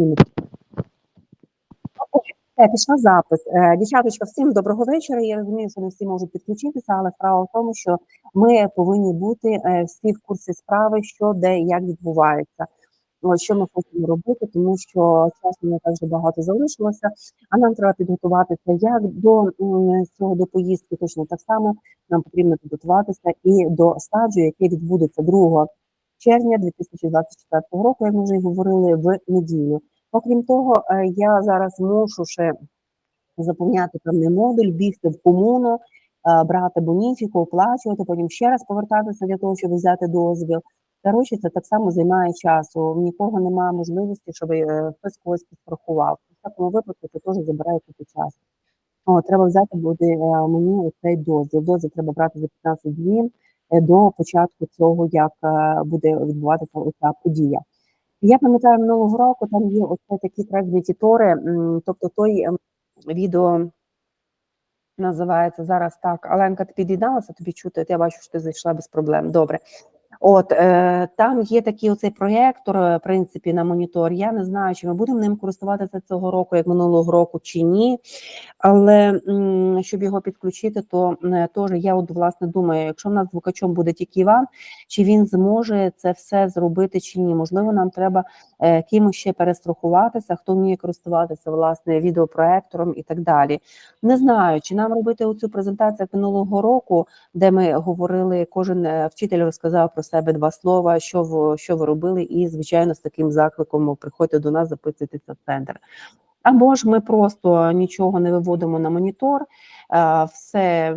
Е, Пішла запис. Е, Дівчаточка, всім доброго вечора. Я розумію, що не всі можуть підключитися, але справа в тому, що ми повинні бути е, всі в курсі справи, що де і як відбувається. Що ми хочемо робити, тому що часу не так вже багато залишилося, а нам треба підготуватися як до цього до поїздки, точно так само нам потрібно підготуватися і до стаджу, який відбудеться 2 червня 2024 року, як ми вже говорили, в неділю. Окрім того, е, я зараз мушу ще заповняти певний модуль, бігти в комуну, е, брати боніфіку, оплачувати, потім ще раз повертатися для того, щоб взяти дозвіл. Коротше, це так само займає часу. Нікого немає можливості, щоб е, хтось когось підстрахував. В такому випадку це теж забирає купу часу. О, треба взяти буде мені цей дозвіл. Дозвіл треба брати за 15 днів до початку цього, як буде відбуватися оця подія. Я пам'ятаю минулого року там є оце такі трек-медітори, тобто той ем, відео називається зараз так. Аленка, ти під'єдналася, тобі чути, я бачу, що ти зайшла без проблем. Добре. От е, там є такий оцей проєктор, е, в принципі, на монітор. Я не знаю, чи ми будемо ним користуватися цього року, як минулого року, чи ні. Але м, щоб його підключити, то е, теж я от власне думаю, якщо в нас звукачом буде тільки Іван, чи він зможе це все зробити, чи ні? Можливо, нам треба е, кимось ще перестрахуватися, хто вміє користуватися власне відеопроектором і так далі. Не знаю, чи нам робити оцю презентацію минулого року, де ми говорили, кожен е, вчитель розказав про себе два слова, що в що ви робили, і звичайно з таким закликом приходьте до нас, записуйтеся в центр. Або ж ми просто нічого не виводимо на монітор, е, все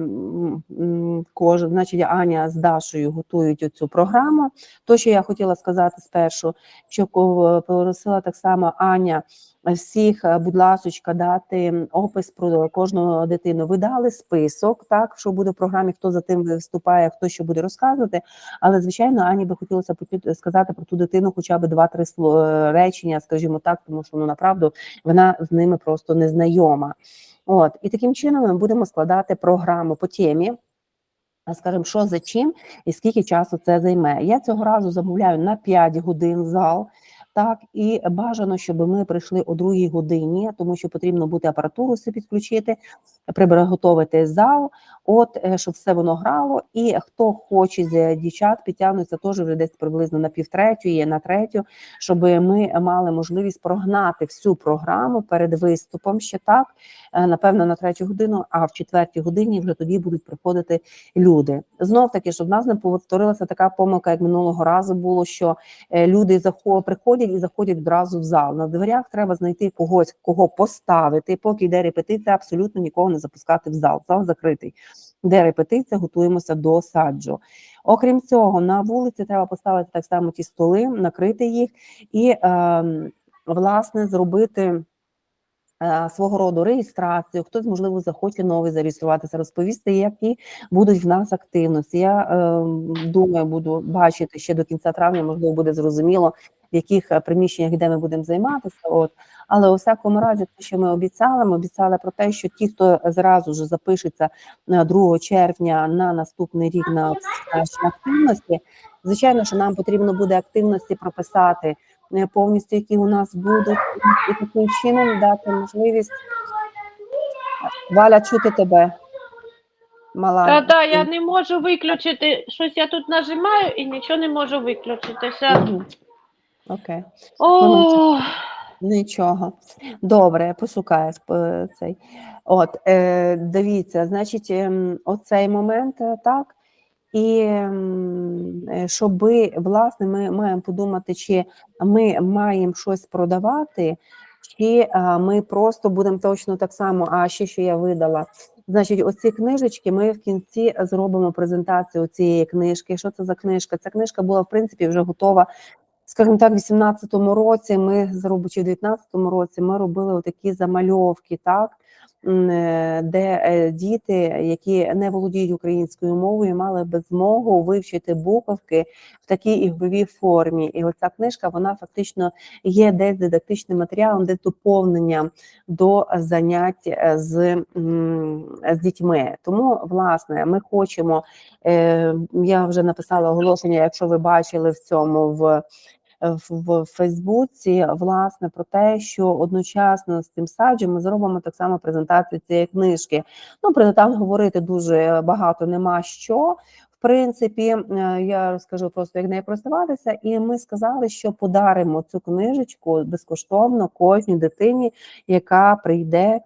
кожен, значить, Аня з Дашою готують цю програму. То, що я хотіла сказати спершу, що ко- попросила так само Аня всіх, е, будь ласочка, дати опис про кожну дитину. Ви дали список, так що буде в програмі, хто за тим виступає, хто що буде розказувати. Але звичайно, Ані би хотілося сказати про ту дитину, хоча б два-три е, речення, скажімо так, тому що ну направду вона з ними просто не знайома. От і таким чином ми будемо складати програму по темі. а, Скажімо, що за чим і скільки часу це займе. Я цього разу замовляю на 5 годин зал. Так, і бажано, щоб ми прийшли о другій годині, тому що потрібно буде апаратуру все підключити, приготувати зал, от е, щоб все воно грало. І хто хоче з дівчат підтягнуться теж вже десь приблизно на півтретьої, на третю, щоб ми мали можливість прогнати всю програму перед виступом. Ще так, е, напевно, на третю годину, а в четвертій годині вже тоді будуть приходити люди. Знов таки, щоб в нас не повторилася така помилка, як минулого разу було, що е, люди приходять і заходять одразу в зал. На дверях треба знайти когось, кого поставити. Поки йде репетиція, абсолютно нікого не запускати в зал. Зал закритий. Де репетиція, готуємося до саджу. Окрім цього, на вулиці треба поставити так само ті столи, накрити їх і ем, власне зробити. е, Свого роду реєстрацію, хтось можливо захоче новий зареєструватися, розповісти, які будуть в нас активності. Я е, думаю, буду бачити ще до кінця травня, можливо, буде зрозуміло, в яких е, приміщеннях де ми будемо займатися. От але у всякому разі, те, що ми обіцяли, ми обіцяли про те, що ті, хто зразу ж запишеться на 2 червня на наступний рік на наші активності, звичайно, що нам потрібно буде активності прописати е, повністю, які у нас будуть, і таким чином дати можливість. Валя, чути тебе. Мала. Та да, я не можу виключити. Щось я тут нажимаю і нічого не можу виключитися. Мгм. Окей. О, Нічого. Добре, я пошукаю е, цей. От, е, дивіться, значить, ем, оцей момент, е, так. І ем, е, щоби, власне, ми маємо подумати, чи ми маємо щось продавати, чи а, ми просто будемо точно так само, а ще що я видала. Значить, оці книжечки ми в кінці зробимо презентацію цієї книжки. Що це за книжка? Ця книжка була, в принципі, вже готова скажімо так, в 18-му році ми з робочі в 19-му році ми робили отакі замальовки, так, де е, діти, які не володіють українською мовою, мали би змогу вивчити буковки в такій ігровій формі. І оця книжка вона фактично є десь дидактичним матеріалом, десь доповненням до занять е, з, з дітьми. Тому, власне, ми хочемо. Е, я вже написала оголошення, якщо ви бачили в цьому в в, Фейсбуці власне про те, що одночасно з цим саджем ми зробимо так само презентацію цієї книжки. Ну про деталь говорити дуже багато нема що. В принципі, е, я розкажу просто, як нею користуватися, і ми сказали, що подаримо цю книжечку безкоштовно кожній дитині, яка прийде,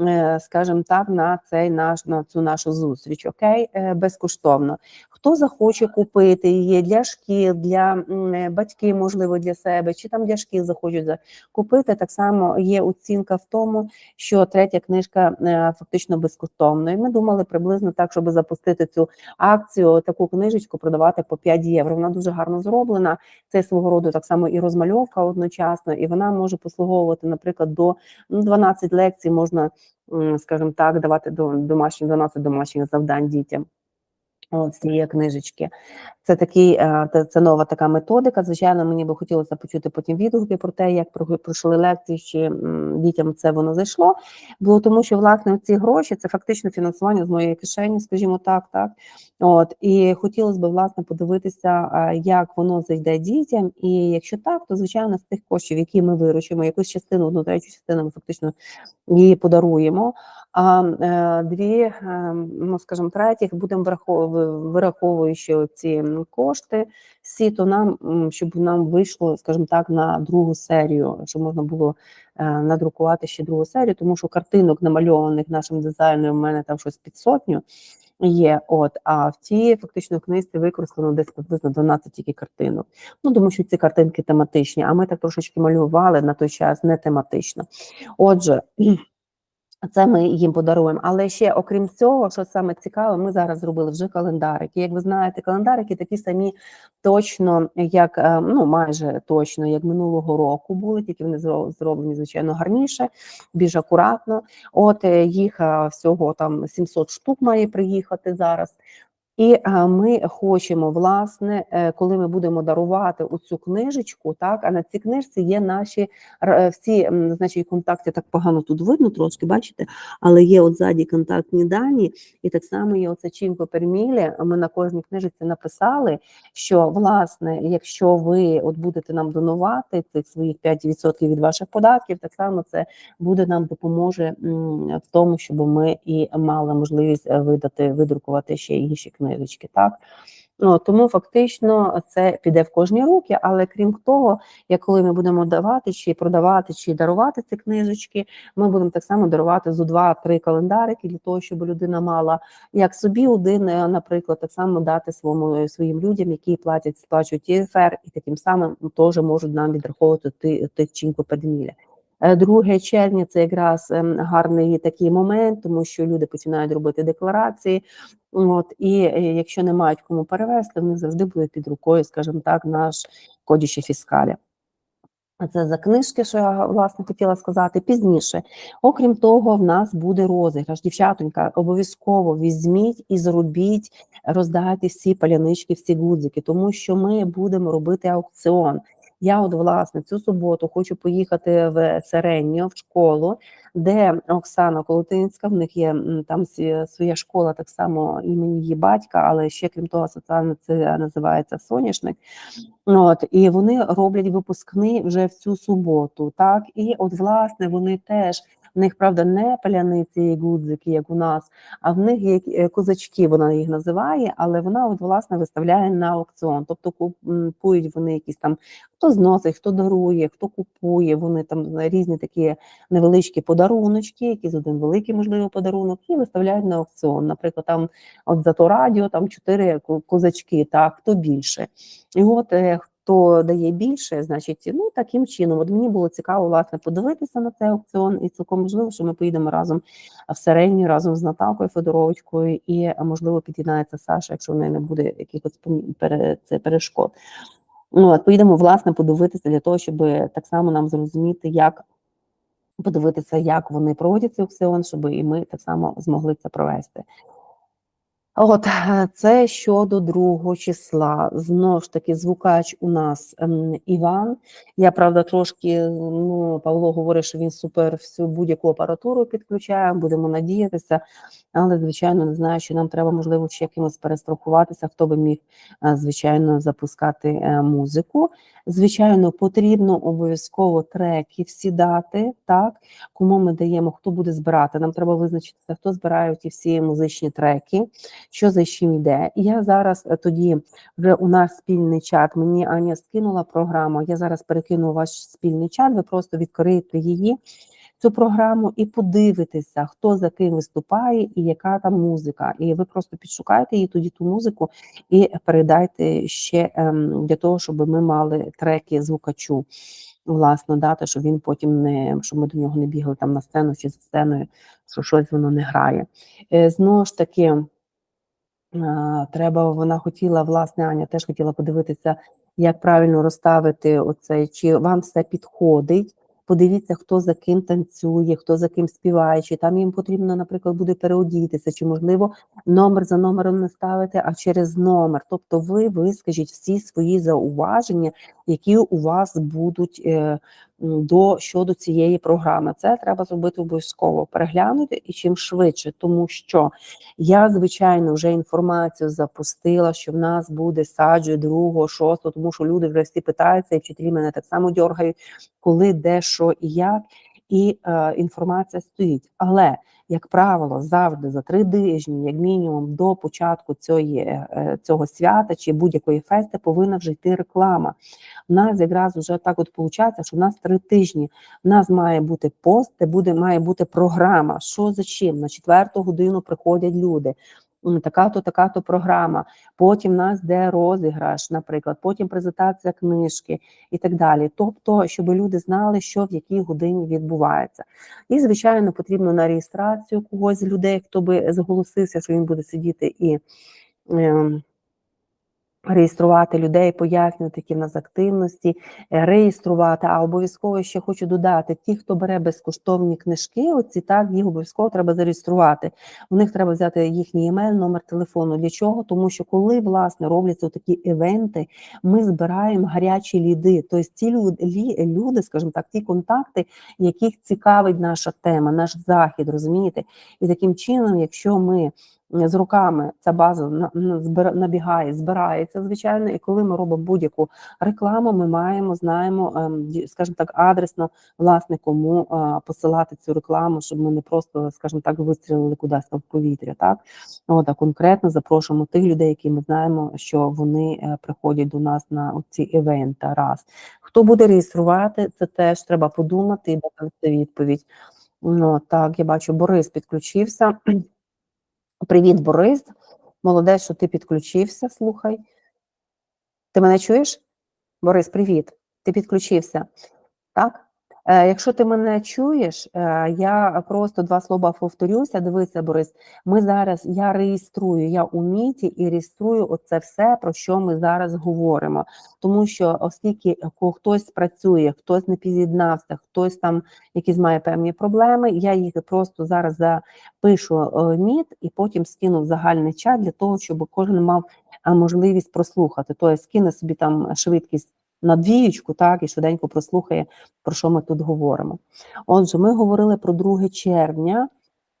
е, скажімо так, на цей наш на цю нашу зустріч. Окей, Е, безкоштовно. Хто захоче купити її для шкіл, для батьків, можливо, для себе, чи там для шкіл захочуть за- купити. Так само є оцінка в тому, що третя книжка е, фактично безкоштовно. І ми думали приблизно так, щоб запустити цю акцію, таку книжечку продавати по 5 євро. Вона дуже гарно зроблена. Це свого роду так само і розмальовка одночасно, і вона може послуговувати, наприклад, до ну, 12 лекцій можна, скажімо так, давати до домашніх 12 домашніх завдань дітям. От цієї книжечки. Це такий, е, це- це нова така методика. Звичайно, мені би хотілося почути потім відгуки про те, як про- пройшли лекції, чи дітям це воно зайшло. Бо тому, що власне ці гроші це фактично фінансування з моєї кишені, скажімо так, так. От і хотілося б власне подивитися, е, як воно зайде дітям. І якщо так, то звичайно з тих коштів, які ми виручимо, якусь частину, одну третю частину ми фактично її подаруємо. А е, дві, е, ну скажімо, третіх будемо враховувати, вираховуючи ці кошти, всі, то нам, щоб нам вийшло, скажімо так, на другу серію, щоб можна було е, надрукувати ще другу серію, тому що картинок намальованих нашим дизайнером, у мене там щось під сотню є. От, а в тій фактично книжці використано десь приблизно 12 тільки картинок. Ну, тому що ці картинки тематичні, а ми так трошечки малювали на той час не тематично. Отже. Це ми їм подаруємо. Але ще окрім цього, що саме цікаве, ми зараз зробили вже календарики. Як ви знаєте, календарики такі самі точно, як е, ну майже точно, як минулого року були, тільки вони зро- зроблені звичайно гарніше, більш акуратно. От е, їх е, всього там 700 штук має приїхати зараз. І е, ми хочемо, власне, е, коли ми будемо дарувати оцю книжечку, так а на цій книжці є наші е, всі, значить, контакти так погано тут видно трошки, бачите, але є от ззаді контактні дані, і так само є оце Чінко Пермілі. Ми на кожній книжці написали, що власне, якщо ви от будете нам донувати цих своїх 5% від ваших податків, так само це буде нам допоможе в тому, щоб ми і мали можливість видати, видрукувати ще інші книжечки. Так ну тому фактично це піде в кожні руки. Але крім того, як коли ми будемо давати чи продавати, чи дарувати ці книжечки, ми будемо так само дарувати зо два-три календарики для того, щоб людина мала як собі один, е, наприклад, так само дати своєму своїм людям, які платять сплачують ЄФР, і таким самим теж можуть нам відраховувати ти- тих чинку передміля. 2 червня це якраз ем, гарний такий момент, тому що люди починають робити декларації. От і е, якщо не мають кому перевести, в них завжди буде під рукою, скажімо так, наш кодіще фіскалі. Це за книжки, що я власне хотіла сказати пізніше. Окрім того, в нас буде розіграш. Дівчатонька, обов'язково візьміть і зробіть, роздайте всі палянички, всі гудзики, тому що ми будемо робити аукціон. Я, от власне, цю суботу хочу поїхати в Серенньо, в школу, де Оксана Колотинська, в них є там своя школа, так само імені її батька, але ще крім того, соціально це називається соняшник. От і вони роблять випускний вже в цю суботу. Так, і от власне вони теж. В них правда не паляниці і гудзики, як у нас, а в них є е, козачки, вона їх називає, але вона от власне виставляє на аукціон. Тобто купують вони якісь там хто зносить, хто дарує, хто купує. Вони там різні такі невеличкі подаруночки, якийсь один великий можливо подарунок, і виставляють на аукціон. Наприклад, там от за то радіо там чотири козачки, так хто більше. І от е, хто дає більше, значить, ну таким чином. От мені було цікаво власне подивитися на цей аукціон, і цілком можливо, що ми поїдемо разом в середню, разом з Наталкою Федоровичкою, і можливо під'єднається Саша, якщо в неї не буде якихось перешкод. Ну, от поїдемо власне подивитися для того, щоб так само нам зрозуміти, як подивитися, як вони проводять цей аукціон, щоб і ми так само змогли це провести. От е, це щодо другого числа. Знову ж таки, звукач у нас ем, Іван. Я правда трошки ну Павло говорить, що він супер всю будь-яку апаратуру підключає. Будемо надіятися, але звичайно не знаю, що нам треба можливо ще якимось перестрахуватися. Хто би міг е, звичайно запускати е, музику. Звичайно, потрібно обов'язково треки всі дати, так кому ми даємо, хто буде збирати. Нам треба визначитися, хто збирає ті всі музичні треки що за чим йде. І я зараз е, тоді вже у нас спільний чат. Мені Аня скинула програму. Я зараз перекину ваш спільний чат. Ви просто відкриєте її. Цю програму і подивитеся, хто за ким виступає і яка там музика. І ви просто підшукайте її тоді ту музику і передайте ще ем, для того, щоб ми мали треки звукачу. Власне, дати, щоб він потім не щоб ми до нього не бігали там на сцену чи за сценою, що щось воно не грає. Е, знову ж таки. Треба, вона хотіла, власне, Аня теж хотіла подивитися, як правильно розставити оцей, чи вам все підходить. Подивіться, хто за ким танцює, хто за ким співає, чи там їм потрібно, наприклад, буде переодітися, чи можливо номер за номером не ставити, а через номер. Тобто, ви вискажіть всі свої зауваження, які у вас будуть е, до щодо цієї програми. Це треба зробити обов'язково, переглянути і чим швидше, тому що я, звичайно, вже інформацію запустила, що в нас буде саджу 2, 6, тому що люди вже всі питаються, і вчителі мене так само дергають, коли, де, що і як. І е, інформація стоїть. Але, як правило, завжди за три тижні, як мінімум, до початку цієї, е, цього свята чи будь-якої фести повинна вже йти реклама. У нас якраз вже так от виходить, що в нас три тижні. У нас має бути пост, де буде, має бути програма. Що за чим? На четверту годину приходять люди. М, Така-то, така-то програма. Потім нас де розіграш, наприклад, потім презентація книжки і так далі. Тобто, щоб люди знали, що в якій годині відбувається. І, звичайно, потрібно на реєстрацію когось з людей, хто би зголосився, що він буде сидіти і. Реєструвати людей, пояснювати, які в нас активності, е, реєструвати. А обов'язково ще хочу додати: ті, хто бере безкоштовні книжки, оці так їх обов'язково треба зареєструвати. У них треба взяти їхній емейл, номер телефону. Для чого? Тому що коли власне робляться такі івенти, ми збираємо гарячі ліди. Тобто ті люди, люди, скажімо так, ті контакти, яких цікавить наша тема, наш захід, розумієте? І таким чином, якщо ми з руками ця база на- на- набігає, збирається, звичайно, і коли ми робимо будь-яку рекламу, ми маємо, знаємо, ем, скажімо так, адресно, власне, кому посилати цю рекламу, щоб ми не просто, скажімо так, вистрілили кудись в повітря, так? От, а конкретно запрошуємо тих людей, які ми знаємо, що вони е, приходять до нас на ці івенти. Раз. Хто буде реєструвати, це теж треба подумати і дати відповідь. Ну, так, я бачу, Борис підключився. Привіт, Борис. Молодець, що ти підключився. Слухай. Ти мене чуєш? Борис, привіт. Ти підключився. Так? Е, якщо ти мене чуєш, е, я просто два слова повторюся. Дивися, Борис. Ми зараз я реєструю, я у міті і реєструю оце все, про що ми зараз говоримо. Тому що, оскільки ко- хтось працює, хтось не під'єднався, хтось там якісь має певні проблеми, я їх просто зараз запишу е, міт і потім скину в загальний чат для того, щоб кожен мав можливість прослухати. Тобто скине собі там швидкість на двіючку, так, і швиденько прослухає, про що ми тут говоримо. Отже, ми говорили про 2 червня.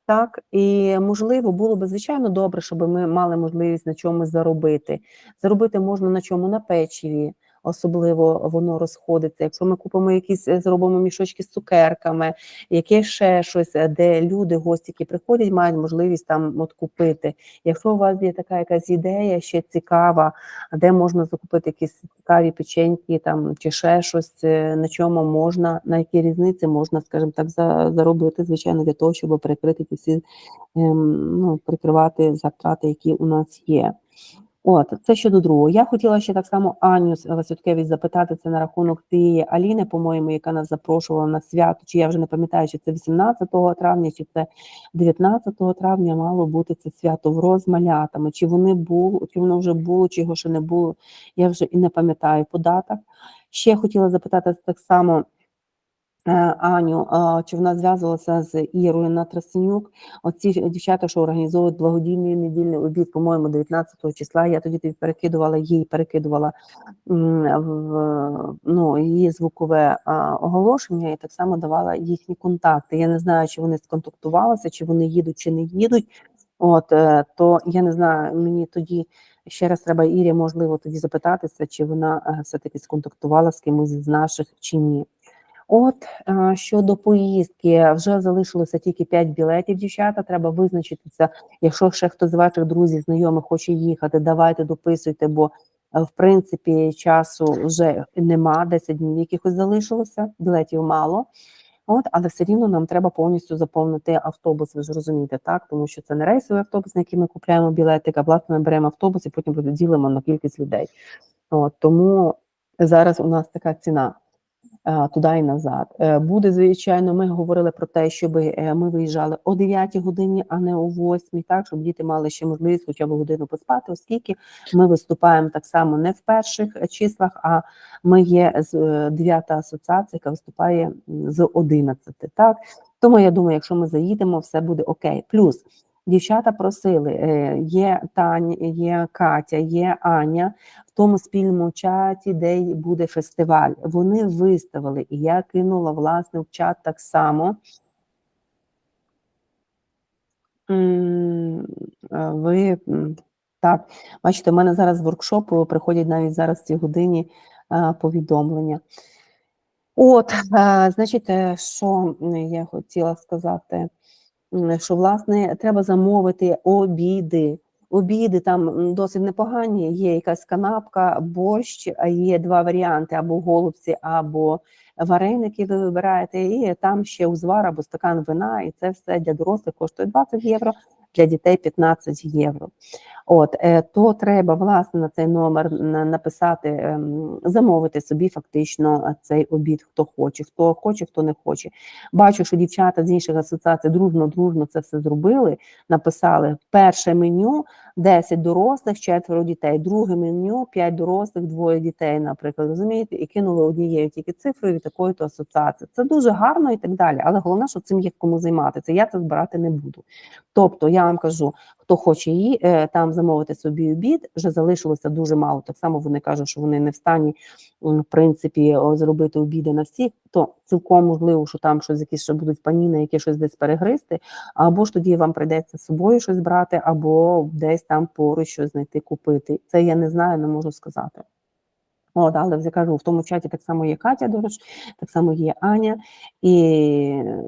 Так, і можливо, було б звичайно добре, щоб ми мали можливість на чомусь заробити. Заробити можна на чому на печиві, особливо воно розходиться. Якщо ми купимо якісь, е, зробимо мішочки з цукерками, яке ще щось, е, де люди, гості, які приходять, мають можливість там от купити. Якщо у вас є така якась ідея ще цікава, де можна закупити якісь цікаві печеньки там чи ще щось, е, на чому можна, на які різниці можна, скажімо так, за, заробити, звичайно, для того, щоб перекрити ті всі ем, ну, прикривати затрати, які у нас є. От, це щодо другого. Я хотіла ще так само Аню Васюткевич запитати це на рахунок тієї Аліни, по-моєму, яка нас запрошувала на свято, чи я вже не пам'ятаю, чи це 18 травня, чи це 19 травня мало бути це свято в розмалятами. Чи вони були, чи воно вже було, чи його ще не було, я вже і не пам'ятаю по датах. Ще хотіла запитати так само Аню, чи вона зв'язувалася з Ірою Натрасенюк. Оці дівчата, що організовують благодійний недільний обід, по-моєму, 19 числа. Я тоді тобі перекидувала їй, перекидувала в ну, її звукове оголошення і так само давала їхні контакти. Я не знаю, чи вони сконтактувалися, чи вони їдуть, чи не їдуть. От е, то я не знаю, мені тоді ще раз треба Ірі, можливо, тоді запитатися, чи вона е, все-таки сконтактувала з кимось з наших чи ні. От е, щодо поїздки, вже залишилося тільки 5 білетів. Дівчата, треба визначитися. Якщо ще хтось з ваших друзів, знайомих хоче їхати, давайте дописуйте, бо е, в принципі часу вже нема, 10 днів якихось залишилося, білетів мало. От, але все рівно нам треба повністю заповнити автобус. Ви ж розумієте, так? Тому що це не рейсовий автобус, на який ми купляємо білетик, а власне ми беремо автобус і потім поділимо на кількість людей. От, тому зараз у нас така ціна туди і назад. Е, Буде, звичайно, ми говорили про те, щоб е, ми виїжджали о 9 годині, а не о 8, так, щоб діти мали ще можливість хоча б годину поспати, оскільки ми виступаємо так само не в перших е, числах, а ми є з е, дев'ята асоціація, яка виступає з 11, так? Тому я думаю, якщо ми заїдемо, все буде окей. Плюс дівчата просили, е, є Таня, є Катя, є Аня в тому спільному чаті, де буде фестиваль. Вони виставили, і я кинула власне в чат так само. Ви так, бачите, в мене зараз з воркшопу приходять навіть зараз в цій годині повідомлення. От, значить, е, що я хотіла сказати, що власне треба замовити обіди. Обіди там досить непогані. Є якась канапка, борщ, а є два варіанти: або голубці, або вареники. Ви вибираєте, і там ще узвар або стакан вина, і це все для дорослих коштує 20 євро, для дітей 15 євро. От е, то треба власне на цей номер написати, ем, замовити собі фактично е, цей обід, хто хоче, хто хоче, хто не хоче. Bачу, що дівчата з інших асоціацій дружно, дружно це все зробили. Написали перше меню 10 дорослих, четверо дітей, друге меню 5 дорослих, двоє дітей, наприклад, розумієте, і кинули однією тільки цифрою такої то асоціації. Це дуже гарно і так далі. Але головне, що цим є кому займатися. Я це збирати не буду. Тобто, я вам кажу, хто хоче її е, там замовити собі обід, вже залишилося дуже мало. Так само вони кажуть, що вони не в стані в принципі зробити обіди на всіх. То цілком можливо, що там щось якісь ще будуть паніни, які щось десь перегризти, або ж тоді вам прийдеться з собою щось брати, або десь там поруч щось знайти купити. Це я не знаю, не можу сказати. От, але я кажу, в тому чаті так само є Катя, Дорож, так само є Аня, і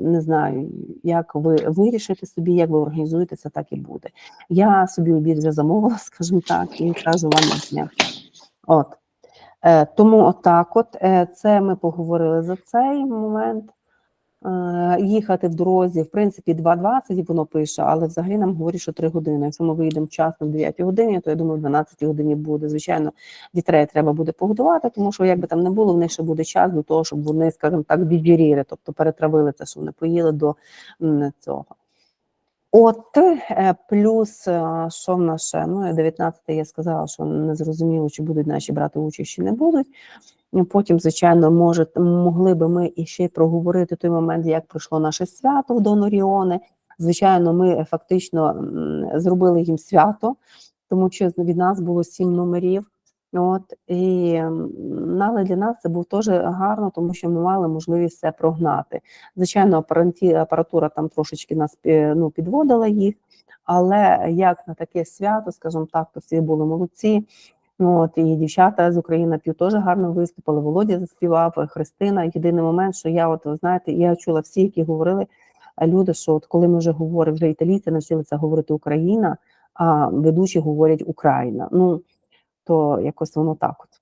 не знаю, як ви вирішите собі, як ви організуєтеся, так і буде. Я собі обід вже замовила, скажімо так, і кажу вам на днях. От. Е, тому отак, от е, це ми поговорили за цей момент. Е, їхати в дорозі, в принципі, 2.20 воно пише, але взагалі нам говорять, що 3 години. Якщо ми виїдемо вчасно в 9 годині, то я думаю, в 12 годині буде. Звичайно, дітей треба буде погодувати, тому що як би там не було, в них ще буде час до того, щоб вони, скажімо так, діджеріли, тобто перетравили це, що вони поїли до цього. От е, плюс, е, що в нас ще? Ну, 19 я сказала, що не зрозуміло, чи будуть наші брати участь, чи не будуть. Ну, Потім, звичайно, може, могли би ми і ще проговорити той момент, як пройшло наше свято в Доноріоне. Звичайно, ми фактично зробили їм свято, тому що від нас було сім номерів. От і але для нас це був теж гарно, тому що ми мали можливість все прогнати. Звичайно, апаратура там трошечки нас е, ну, підводила їх, але як на таке свято, скажімо так, то всі були молодці. От, і дівчата з України пів теж гарно виступили. Володя заспівав, Христина. Єдиний момент, що я, от ви знаєте, я чула всі, які говорили е, люди, що от коли ми вже говоримо, вже італійці навчилися говорити Україна, а ведучі говорять Україна. Ну то якось воно так. От.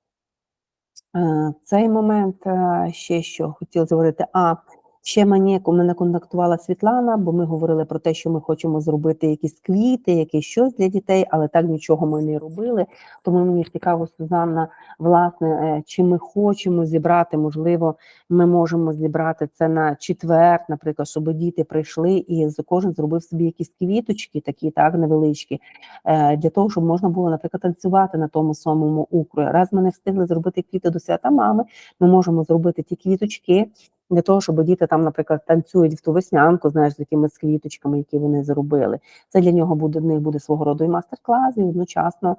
Е, Цей момент е, ще що хотіла говорити. А ще мені ко- мене контактувала Світлана, бо ми говорили про те, що ми хочемо зробити якісь квіти, якесь щось для дітей, але так нічого ми не робили. Тому мені цікаво, Сузанна, власне, е, чи ми хочемо зібрати, можливо, ми можемо зібрати це на четвер, наприклад, щоб діти прийшли і кожен зробив собі якісь квіточки, такі так невеличкі, е, для того, щоб можна було, наприклад, танцювати на тому самому укрої. Раз ми не встигли зробити квіти до свята мами, ми можемо зробити ті квіточки. Для того, щоб діти там, наприклад, танцюють в ту веснянку, знаєш, з якимись квіточками, які вони зробили. Це для нього буде в них буде свого роду і мастер-клас, і одночасно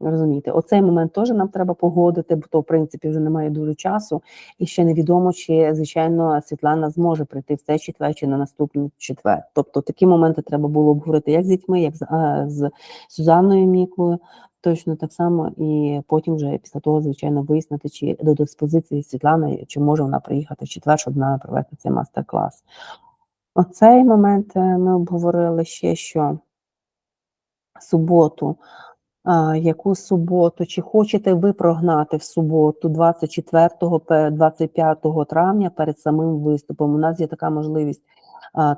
розумієте, оцей момент теж нам треба погодити, бо то в принципі вже немає дуже часу, і ще невідомо, чи звичайно Світлана зможе прийти в цей четвер чи на наступний четвер. Тобто такі моменти треба було обговорити як з дітьми, як з, а, з Сюзанною Мікою. Точно так само, і потім вже після того, звичайно, вияснити, чи до диспозиції Світлани, чи може вона приїхати в четвер, щоб вона провести цей мастер-клас. Оцей момент е, ми обговорили ще, що суботу, а, яку суботу, чи хочете ви прогнати в суботу, 24, 25 травня перед самим виступом? У нас є така можливість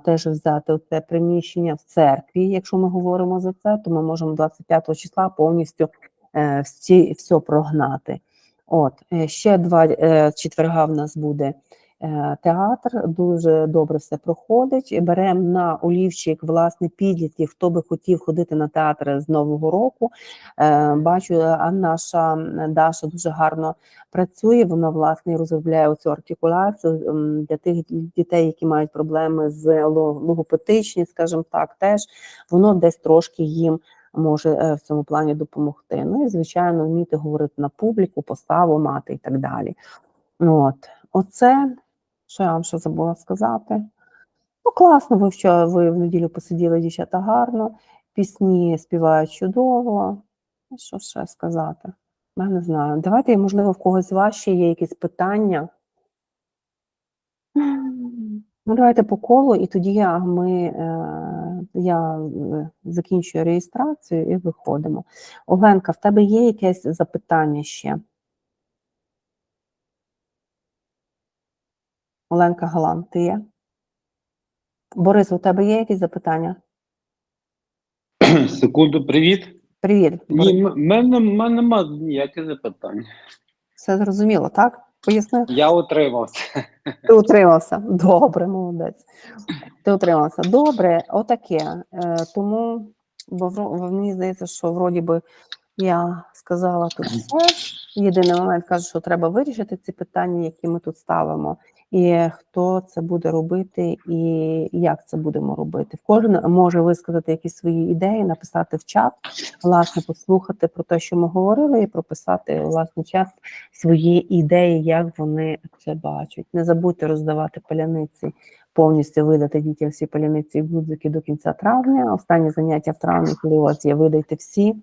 теж взяти це приміщення в церкві, якщо ми говоримо за це, то ми можемо 25 числа повністю е, всі, все прогнати. От, е, ще два е, четверга в нас буде театр, дуже добре все проходить. Беремо на олівчик власне підлітків, хто би хотів ходити на театр з Нового року. Е, Бачу, а наша Даша дуже гарно працює. Вона власне розробляє оцю артикуляцію для тих дітей, які мають проблеми з ло- логопедичні, скажімо так, теж воно десь трошки їм може е, в цьому плані допомогти. Ну і звичайно, вміти говорити на публіку, поставу мати і так далі. От, оце, що я вам ще забула сказати. Ну, класно, ви вчора ви в неділю посиділи дівчата гарно, пісні співають чудово. Ну, Що ще сказати? Я не знаю. Давайте, можливо, в когось з ще є якісь питання. Ну, давайте по колу, і тоді ми, е, я е, закінчую реєстрацію і виходимо. Оленка, в тебе є якесь запитання ще? Оленка Галан, ти є? Борис, у тебе є якісь запитання? Секунду, привіт. Привіт. Ні, в мене, в мене нема ніяких запитань. Все зрозуміло, так? Пояснив? Я утримався. Ти утримався. Добре, молодець. Ти утримався. Добре, отаке. Е, тому, бо мені здається, що вроді би я сказала тут все. Єдиний момент кажу, що треба вирішити ці питання, які ми тут ставимо, і хто це буде робити, і як це будемо робити. Кожен може висказати якісь свої ідеї, написати в чат, власне, послухати про те, що ми говорили, і прописати власне час свої ідеї, як вони це бачать. Не забудьте роздавати паляниці, повністю видати дітям всі паляниці і гудзики до кінця травня. Останнє заняття в травні, коли у вас є, видайте всі.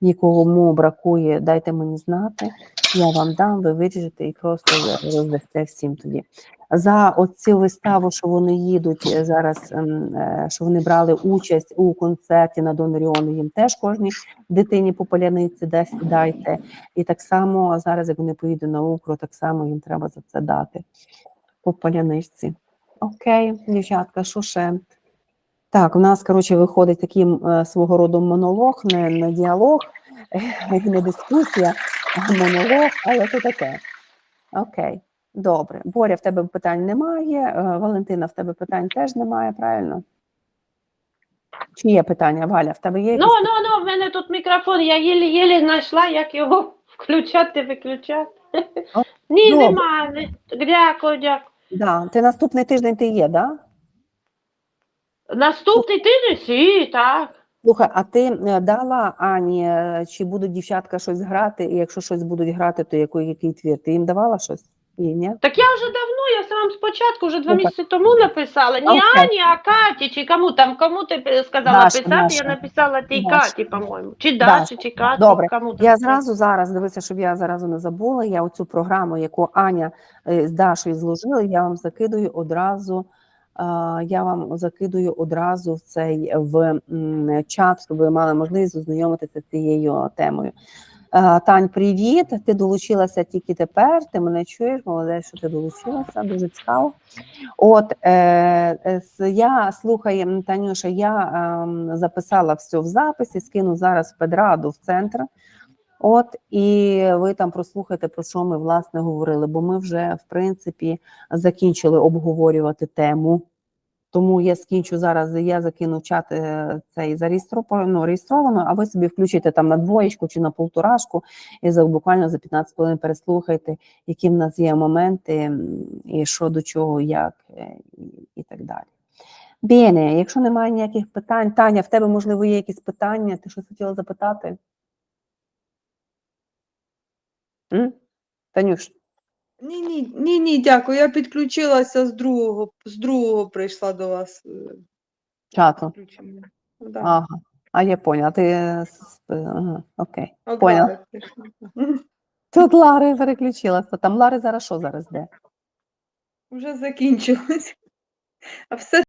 Нікому бракує, дайте мені знати. Я вам дам, ви виріжете і просто роздасте всім тоді. За оцю виставу, що вони їдуть е, зараз, ем, е, що вони брали участь у концерті на Доноріону, їм теж кожній дитині по паляниці десь дайте. І так само зараз, як вони поїдуть на Укро, так само їм треба за це дати по паляничці. Окей, дівчатка, що ще? Так, у нас, коротше, виходить такий е, свого роду монолог, не, не діалог, не дискусія, а монолог, але то таке. Окей, добре. Боря, в тебе питань немає, е, Валентина, в тебе питань теж немає, правильно? Чи є питання, Валя, в тебе є? Ну, ну, ну, в мене тут мікрофон, я єлі-єлі знайшла, як його включати, виключати. О, Ні, добре. немає. Дякую, дякую. Да. Ти наступний тиждень ти є, да? Наступний тиждень, сі, так. Слухай, а ти е, дала Ані, е, чи будуть дівчатка щось грати, і якщо щось будуть грати, то який, який твір? Ти їм давала щось? Ні, ні? Так я вже давно, я сам спочатку, вже два Ну, місяці тому написала. Не Окей. Ані, а Каті, чи кому там, кому ти сказала Даша, писати, Даша. я написала тій. Каті, по-моєму. Чи Даші, чи Каті, Добре. кому там. Я зразу зараз дивися, щоб я зразу не забула. Я оцю програму, яку Аня е, з Дашою зложила, я вам закидую одразу. Я вам закидую одразу в цей в чат, щоб ви мали можливість ознайомитися з цією темою. Тань, привіт! Ти долучилася тільки тепер. Ти мене чуєш? Молодець, що ти долучилася. Дуже цікаво. От е, е, я слухай, Танюша, я ем, записала все в записі, скину зараз в педраду в центр. От і ви там прослухайте, про що ми власне говорили, бо ми вже в принципі закінчили обговорювати тему. Тому я скінчу зараз, я закину чат е, цей зареєстровано, ну, реєстровано, а ви собі включите там на двоєчку чи на полторашку і за буквально за 15 хвилин переслухайте, які в нас є моменти, і що до чого, як е, і, так далі. Бєне, якщо немає ніяких питань, Таня, в тебе можливо є якісь питання? Ти щось хотіла запитати? М? Танюш, Ні, ні, ні, ні, дякую. Я підключилася з другого, з другого прийшла до вас. е, чату. Да. Ага. А я поняла. Ти е, ага, окей. От поняла. Лари прийшла. Тут Лари переключилася. Там Лари зараз що зараз де? Вже закінчилось. А все